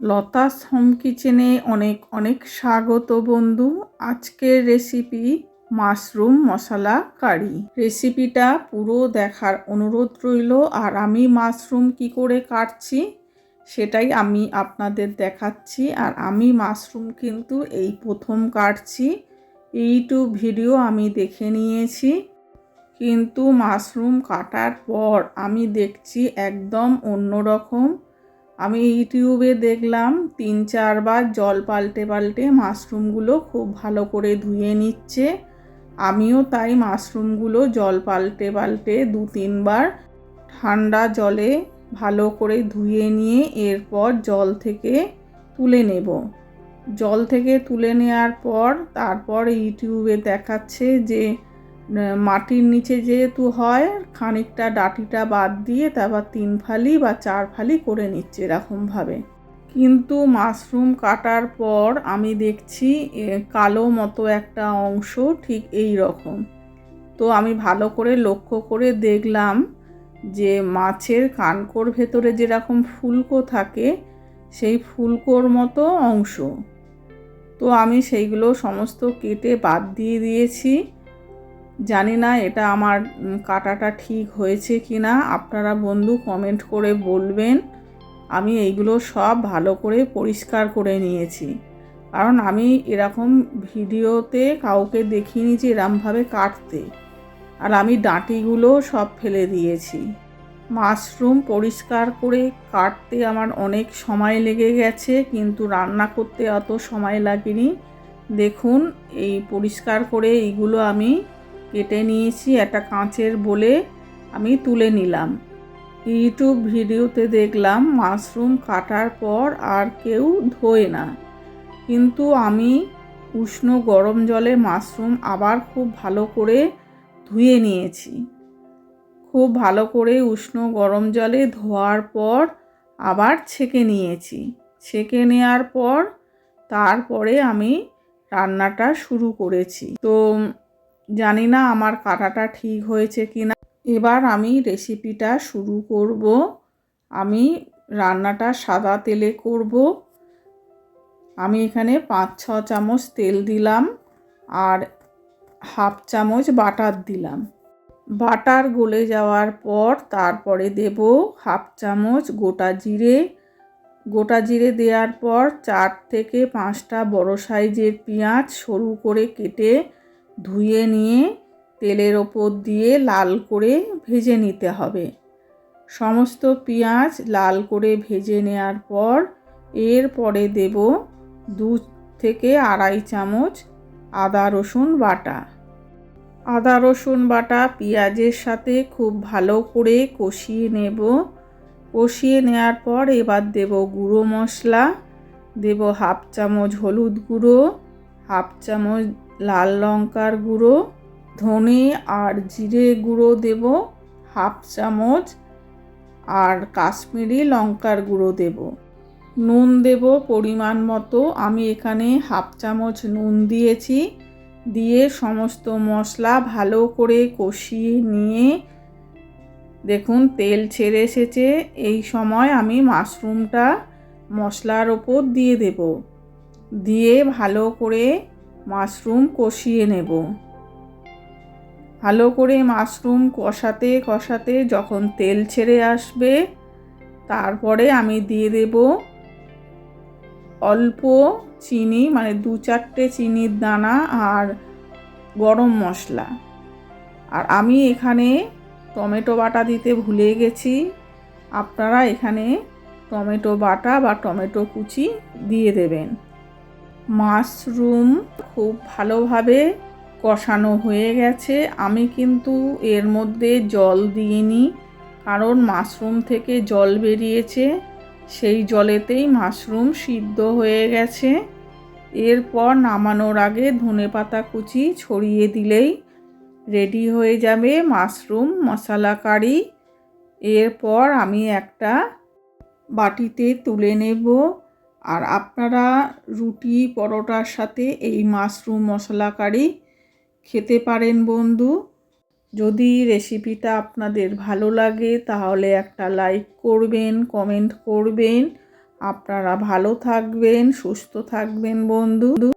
Lata's home কিচেনে অনেক অনেক স্বাগত বন্ধু। আজকের রেসিপি মাশরুম মশলা কারি। রেসিপিটা পুরো দেখার অনুরোধ রইল, আর আমি মাশরুম কি করে কাটছি সেটাই আমি আপনাদের দেখাচ্ছি, আর আমি মাশরুম কিন্তু এই প্রথম কাটছি। ইউটিউব ভিডিও আমি দেখে নিয়েছি, কিন্তু মাশরুম কাটার পর আমি দেখছি একদম অন্যরকম। আমি ইউটিউবে দেখলাম তিন চারবার জল পাল্টে পাল্টে মাশরুমগুলো খুব ভালো করে ধুয়ে নিচ্ছে। আমিও তাই মাশরুমগুলো জল পাল্টে পাল্টে দু তিনবার ঠান্ডা জলে ভালো করে ধুয়ে নিয়ে এরপর জল থেকে তুলে নেব। জল থেকে তুলে নেওয়ার পর তারপর ইউটিউবে দেখাচ্ছে যে মাটির নিচে যেহেতু হয়, খানিকটা ডাটিটা বাদ দিয়ে তারপর তিন ফালি বা চার ফালি করে নিচ্ছে এরকমভাবে। কিন্তু মাশরুম কাটার পর আমি দেখছি কালো মতো একটা অংশ ঠিক এই রকম। তো আমি ভালো করে লক্ষ্য করে দেখলাম যে মাছের কানকোর ভেতরে যেরকম ফুলকো থাকে, সেই ফুলকোর মতো অংশ। তো আমি সেইগুলো সমস্ত কেটে বাদ দিয়ে দিয়েছি। জানি না এটা আমার কাটাটা ঠিক হয়েছে কি না আপনারা বন্ধু কমেন্ট করে বলবেন। আমি এইগুলো সব ভালো করে পরিষ্কার করে নিয়েছি। কারণ আমি এরকম ভিডিওতে কাউকে দেখিনি যে এরমভাবে কাটতে। আর আমি ডাঁটিগুলো সব ফেলে দিয়েছি। মাশরুম পরিষ্কার করে কাটতে আমার অনেক সময় লেগে গেছে, কিন্তু রান্না করতে অত সময় লাগেনি। দেখুন, এই পরিষ্কার করে এইগুলো আমি কেটে নিয়েছি একটা কাঁচের বলে আমি তুলে নিলাম। ইউটিউব ভিডিওতে দেখলাম মাশরুম কাটার পর আর কেউ ধোয় না। কিন্তু আমি উষ্ণ গরম জলে মাশরুম আবার খুব ভালো করে ধুয়ে নিয়েছি। খুব ভালো করে উষ্ণ গরম জলে ধোয়ার পর আবার ছেঁকে নিয়েছি। ছেঁকে নেওয়ার পর তারপরে আমি রান্নাটা শুরু করেছি। তো জানি না আমার কাটাটা ঠিক হয়েছে কি না। এবার আমি রেসিপিটা শুরু করব। আমি রান্নাটা সাদা তেলে করব। আমি এখানে পাঁচ ছ চামচ তেল দিলাম আর হাফ চামচ বাটার দিলাম। বাটার গলে যাওয়ার পর তারপরে দেব হাফ চামচ গোটা জিরে। গোটা জিরে দেওয়ার পর চার থেকে পাঁচটা বড় সাইজের পেঁয়াজ সরু করে কেটে ধুয়ে নিয়ে তেলের ওপর দিয়ে লাল করে ভেজে নিতে হবে। সমস্ত পেঁয়াজ লাল করে ভেজে নেওয়ার পর এরপরে দেব দু থেকে আড়াই চামচ আদা, রসুন বাটা। আদা, রসুন বাটা পেঁয়াজের সাথে খুব ভালো করে কষিয়ে নেব। কষিয়ে নেওয়ার পর এবার দেব গুঁড়ো মশলা। দেব হাফ চামচ হলুদ গুঁড়ো, হাফ চামচ লাল লঙ্কার গুঁড়ো, ধনে আর জিরে গুঁড়ো দেব, হাফ চামচ, আর কাশ্মীরি লঙ্কার গুঁড়ো দেব। নুন দেব পরিমাণ মতো, আমি এখানে হাফ চামচ নুন দিয়েছি। দিয়ে সমস্ত মশলা ভালো করে কষিয়ে নিয়ে, দেখুন তেল ছেড়ে এসেছে, এই সময় আমি মাশরুমটা মশলার ওপর দিয়ে দেব। দিয়ে ভালো করে মাশরুম কষিয়ে নেব। ভালো করে মাশরুম কষাতে কষাতে যখন তেল ছেড়ে আসবে, তারপরে আমি দিয়ে দেব অল্প চিনি মানে দু চারটে চিনির দানা আর গরম মশলা। আর আমি এখানে টমেটো বাটা দিতে ভুলে গেছি। আপনারা এখানে টমেটো বাটা বা টমেটো কুচি দিয়ে দেবেন। মাশরুম খুব ভালোভাবে কষানো হয়ে গেছে। আমি কিন্তু এর মধ্যে জল দিইনি, কারণ মাশরুম থেকে জল বেরিয়েছে। সেই জলেতেই মাশরুম সিদ্ধ হয়ে গেছে। এরপর নামানোর আগে ধনে পাতা কুচি ছড়িয়ে দিলেই রেডি হয়ে যাবে মাশরুম মশলা কারি। এরপর আমি একটা বাটিতে তুলে নেব। আর আপনারা রুটি, পরোটার সাথে এই মাশরুম মশলা কারি খেতে পারেন বন্ধু। যদি রেসিপিটা আপনাদের ভালো লাগে তাহলে একটা লাইক করবেন কমেন্ট করবেন। আপনারা ভালো থাকবেন, সুস্থ থাকবেন বন্ধু।